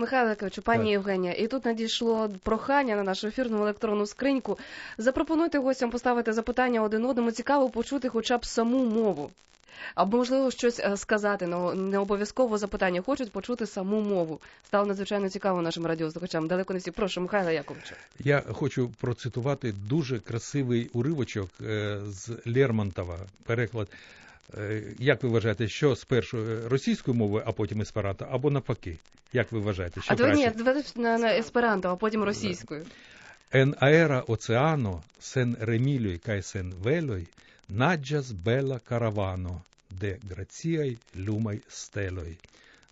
Михайло Яковичу, пані Так. Євгенія, і тут надійшло прохання на нашу ефірну електронну скриньку. Запропонуйте гостям поставити запитання один одному. Цікаво почути хоча б саму мову. Або можливо щось е, сказати, но не обов'язково запитання. Хочуть почути саму мову. Стало надзвичайно цікаво нашим радіослухачам. Далеко не всі. Прошу, Михайло Яковичу. Я хочу процитувати дуже красивий уривочок е, з Лермонтова. Переклад. Е, Як ви вважаєте, що спершу е, російською мовою, а потім есперанто, або навпаки? Як ви вважаєте, що а краще? ні, давай на, на есперанто, а потім російською. En aera oceano, sen remilioi cae sen veloi, naĝas bela каравано, de gratiaj lumaj steloj.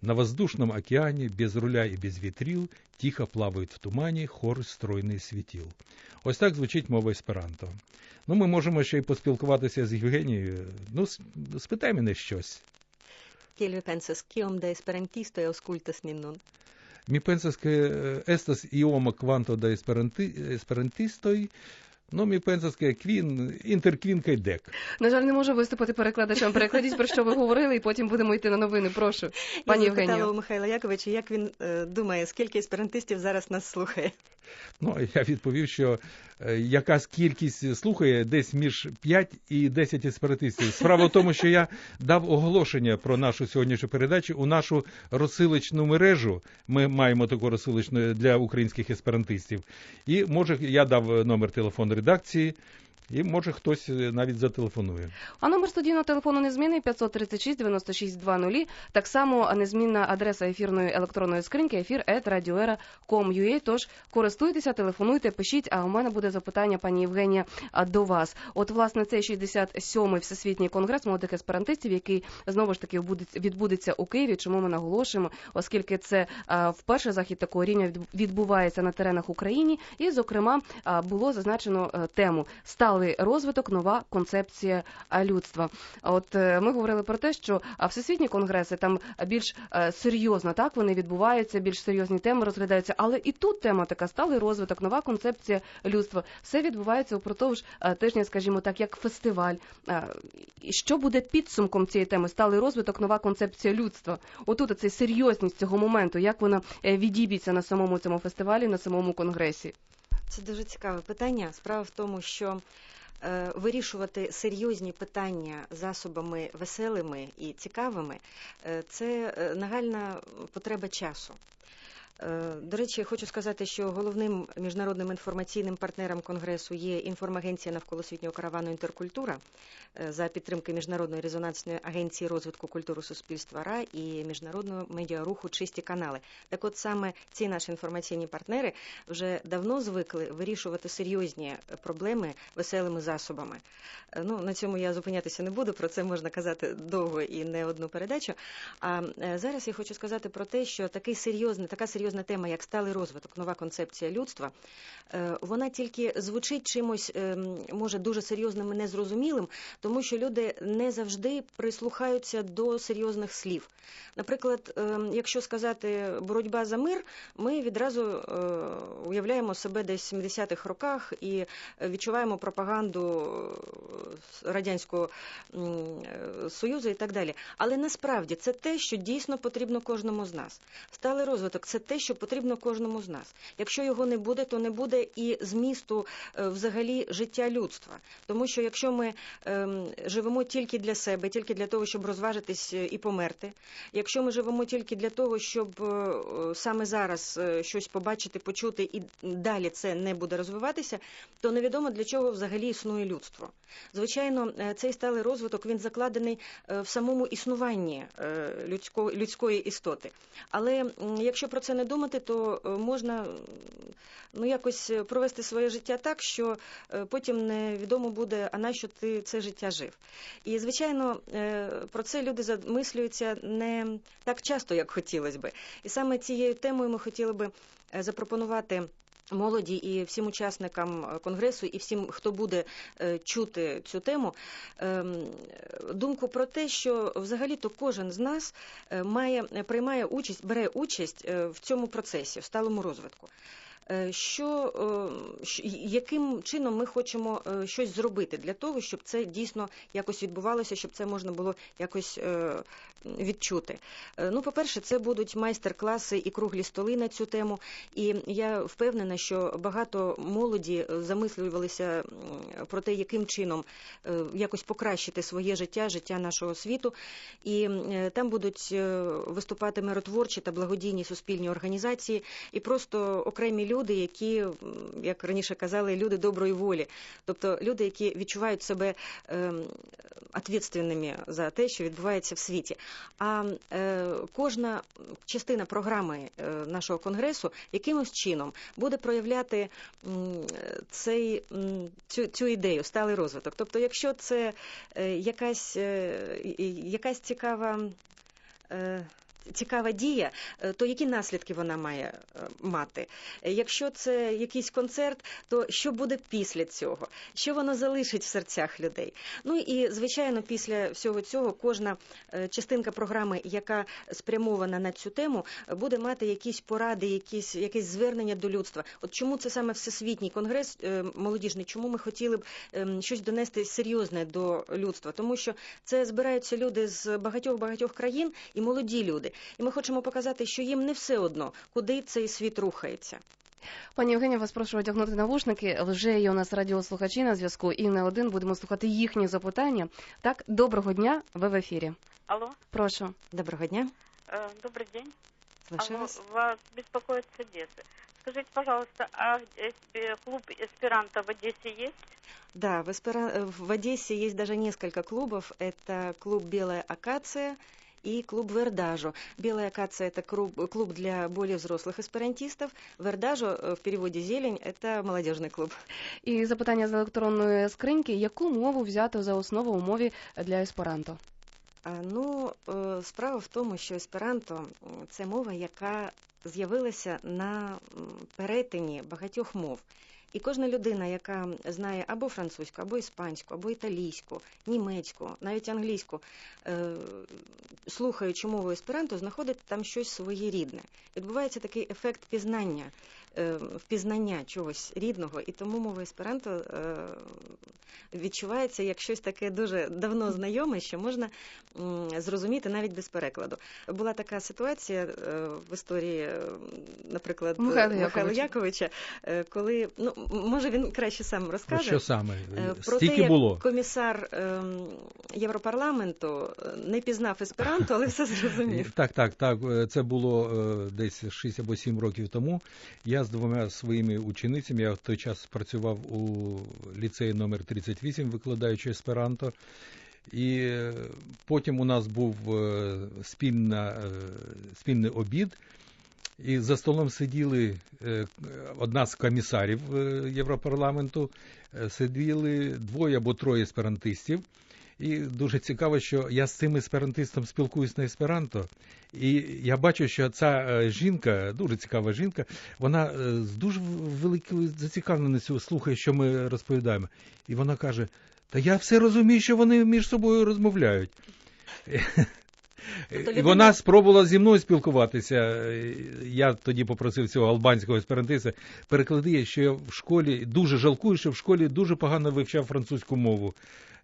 На воздушном океане без руля и без вітрил тихо плавають в тумані хор стройний світіл. Ось так звучить мова есперанто. Ну, ми можемо ще й поспілкуватися з Євгенією. Ну, спитай мене щось. Kiel vi pensas, kiom da esperantistoj aŭskultas nin nun? Mi pensas che eh, estas ioma kvanto da esperanti, esperantistoj, ну, мій pensas квін, kaj dek. На жаль, не можу виступити перекладачем. Перекладіть про що ви говорили, і потім будемо йти на новини. Прошу, пані Я запитала у Михайла Яковича, як він е, думає, скільки есперантистів зараз нас слухає. Ну, я відповів, що е, якась кількість слухає десь між 5 і 10 есперантистів. Справа в тому, що я дав оголошення про нашу сьогоднішню передачу у нашу розсилочну мережу. Ми маємо таку розсилочну для українських есперантистів. І може я дав номер телефону редакції, і може хтось е, навіть зателефонує. А номер студійного телефону незмінний 536 96 20. Так само незмінна адреса ефірної електронної скриньки ефір радіоера.com.ua. Тож користуйтеся, телефонуйте, пишіть. А у мене буде запитання, пані Євгенія, до вас. От власне цей 67-й всесвітній конгрес молодих есперантистів, який знову ж таки відбудеться- у Києві. Чому ми наголошуємо? Оскільки це вперше захід такого рівня відбувається на теренах України, і зокрема було зазначено е, тему сталий розвиток, нова концепція людства. А От е, ми говорили про те, що всесвітні конгреси там більш е, серйозно так вони відбуваються, більш серйозні теми розглядаються. Але і тут тема така сталий розвиток, нова концепція людства. Все відбувається упродовж е, тижня, скажімо так, як фестиваль. Е, Що буде підсумком цієї теми? Сталий розвиток, нова концепція людства. Отут цей серйозність цього моменту, як вона е, відіб'ється на самому цьому фестивалі, на самому конгресі. Це дуже цікаве питання. Справа в тому, що е, вирішувати серйозні питання засобами веселими і цікавими е, це е, нагальна потреба часу. Е, До речі, хочу сказати, що головним міжнародним інформаційним партнером конгресу є інформагенція навколосвітнього каравану Інтеркультура е, за підтримки міжнародної резонансної агенції розвитку культури суспільства РА і міжнародного медіаруху Чисті канали. Так, от саме ці наші інформаційні партнери вже давно звикли вирішувати серйозні проблеми веселими засобами. Е, Ну на цьому я зупинятися не буду. Про це можна казати довго і не одну передачу. А зараз я хочу сказати про те, що такий серйозний, така серйозна тема, як сталий розвиток, нова концепція людства, е, вона тільки звучить чимось, ем, може дуже серйозним і незрозумілим, тому що люди не завжди прислухаються до серйозних слів. Наприклад, ем, якщо сказати боротьба за мир, ми відразу е, уявляємо себе десь в 70-х роках і відчуваємо пропаганду е, радянського союзу і так далі. Але насправді це те, що дійсно потрібно кожному з нас. Сталий розвиток це те, що потрібно кожному з нас. Якщо його не буде, то не буде і змісту е, взагалі життя людства. Тому що якщо ми ем, живемо тільки для себе, тільки для того, щоб розважитись е, і померти, якщо ми живемо тільки для того, щоб е, саме зараз щось побачити, почути і далі це не буде розвиватися, то невідомо для чого взагалі існує людство. Звичайно, цей сталий розвиток він закладений в самому існуванні людської істоти. Але якщо про це не думати, то е, можна ну якось е, провести своє життя так, що е, потім невідомо буде, а на що ти це життя жив. І звичайно, про це люди замислюються не так часто, як хотілося би. І саме цією темою ми хотіли би запропонувати. Молоді і всім учасникам е, конгресу, і всім, хто буде е, чути цю тему, ем, думку про те, що взагалі-то кожен з нас е, має приймає участь, бере участь в цьому процесі, в сталому розвитку. Е, що, е, яким чином ми хочемо е, щось зробити для того, щоб це дійсно якось відбувалося, щоб це можна було якось відчути. Ну, по-перше, це будуть майстер-класи і круглі столи на цю тему. І я впевнена, що багато молоді замислювалися про те, яким чином якось покращити своє життя, життя нашого світу. І там будуть виступати миротворчі та благодійні суспільні організації, і просто окремі люди, які, як раніше казали, люди доброї волі, тобто люди, які відчувають себе ем, відповідальними за те, що відбувається в світі. А е, кожна частина програми е, нашого конгресу якимось чином буде проявляти цей, цю, цю ідею, сталий розвиток. Тобто, якщо це е, якась, якась цікава. Цікава дія, е, то які наслідки вона має е, мати? Е, Якщо це якийсь концерт, то що буде після цього? Що воно залишить в серцях людей? Ну і звичайно, після всього цього кожна частинка програми, яка спрямована на цю тему, буде мати якісь поради, якісь якесь звернення до людства. От чому це саме всесвітній конгрес молодіжний? Чому ми хотіли б ем, щось донести серйозне до людства? Тому що це збираються люди з багатьох багатьох країн і молоді люди І ми хочемо показати, що їм не все одно, куди цей світ рухається. Пані Євгенія, вас прошу одягнути навушники. Вже є у нас радіослухачі на зв'язку, і не один будемо слухати їхні запитання. Так, доброго дня, ви в ефірі. Алло, Прошу. Доброго дня, э, добрый день. слушаю Алло, вас. вас беспокоит с Одессы. Скажите, пожалуйста, а э, э, клуб эсперанто в Одессе есть? Да, в, Эспера- в Одессе есть даже несколько клубов. Это клуб «Белая акация» и клуб «Вердажо». «Белая акация» — это клуб, клуб для более взрослых эсперантистов. «Вердажо» э, в переводе «зелень» — это молодежный клуб. І запитання з електронної скриньки: яку мову взяти за основу у мові для есперанто? А, Ну, е, справа в тому, що есперанто м, це мова, яка з'явилася на м, перетині багатьох мов. І кожна людина, яка знає або французьку, або іспанську, або італійську, німецьку, навіть англійську, е, слухаючи мову есперанто, знаходить там щось своєрідне. Відбувається такий ефект пізнання, впізнання чогось рідного, і тому мова есперанто е, відчувається як щось таке дуже давно знайоме, що можна зрозуміти навіть без перекладу. Була така ситуація е, в історії, е, наприклад, Михайла Михайла Яковича. Яковича, е, коли ну може він краще сам розкаже. що саме? Е, Про Стільки те, як було. комісар ем, Європарламенту е, не пізнав есперанто, але все зрозумів. Так, так, так. е, Це було е, десь 6 або 7 років тому. Я з двома своїми ученицями, я в той час працював у ліцеї номер 38, викладаючи есперанто. І е, потім у нас був е, спільна, е, спільний обід. І за столом сиділи одна з комісарів Європарламенту, сиділи двоє або троє есперантистів. І дуже цікаво, що я з цим есперантистом спілкуюсь на есперанто, і я бачу, що ця е, жінка, дуже цікава жінка, вона е, з дуже великою зацікавленістю слухає, що ми розповідаємо. І вона каже: Та я все розумію, що вони між собою розмовляють. І людина- вона спробувала зі мною спілкуватися. Я тоді попросив цього албанського есперантиста переклади, що я в школі дуже жалкую, що в школі дуже погано вивчав французьку мову.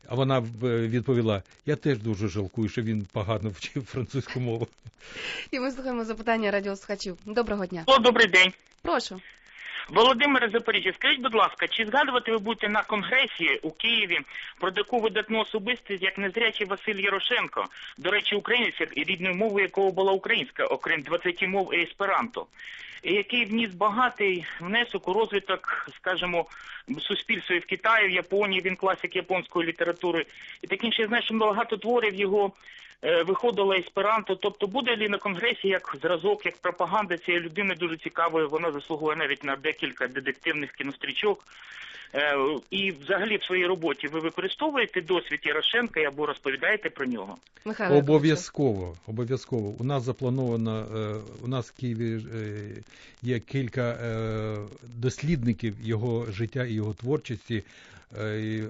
А вона е, відповіла: Я теж дуже жалкую, що він погано вчив французьку мову. І ми слухаємо запитання радіослухачів. Доброго дня. О, добрий день. Прошу. Володимир Запоріжжя, скажіть, будь ласка, чи згадувати ви будете на конгресі у Києві про таку видатну особистість, як незрячий Василь Ярошенко, до речі, українець, як- рідною мовою якого була українська, окрім 20 мов і есперанто, який вніс багатий внесок у розвиток, скажімо, суспільства і в Китаї, в Японії, він класик японської літератури. І таким знаю, що багато творів його е, виходило есперанто. Тобто буде ли на конгресі як зразок, як пропаганда цієї людини дуже цікавою, вона заслуговує навіть на декілька детективних кінострічок. Е, І взагалі в своїй роботі ви використовуєте досвід Ярошенка або розповідаєте про нього? Михайло Обов'язково, обов'язково. У нас заплановано, е, у нас в Києві є кілька дослідників його життя і його творчості. Е, і,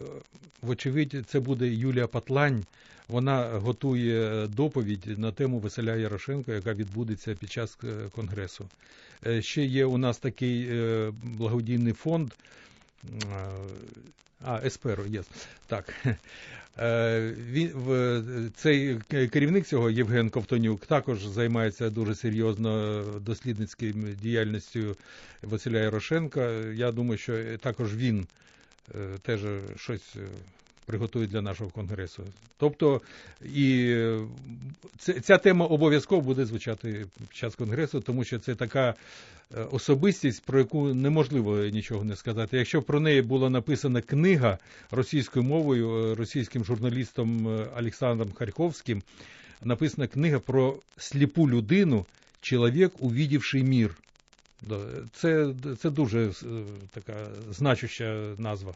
Вочевидь, це буде Юлія Патлань. вона готує доповідь на тему Василя Ярошенка, яка відбудеться під час е, конгресу. Е, Ще є у нас такий е, благодійний фонд. е, А, Есперо, є. Так. Е, цей керівник цього Євген Ковтонюк також займається дуже серйозно дослідницькою діяльністю Василя Ярошенка. Я думаю, що також він е, теж щось е, приготує для нашого конгресу. Тобто, і е, ця тема обов'язково буде звучати під час конгресу, тому що це така е, особистість, про яку неможливо нічого не сказати. Якщо про неї була написана книга російською мовою, е, російським журналістом е, Олександром Харьковським, написана книга про сліпу людину, чоловік, увідівший мір. Це, це дуже е, така значуща назва.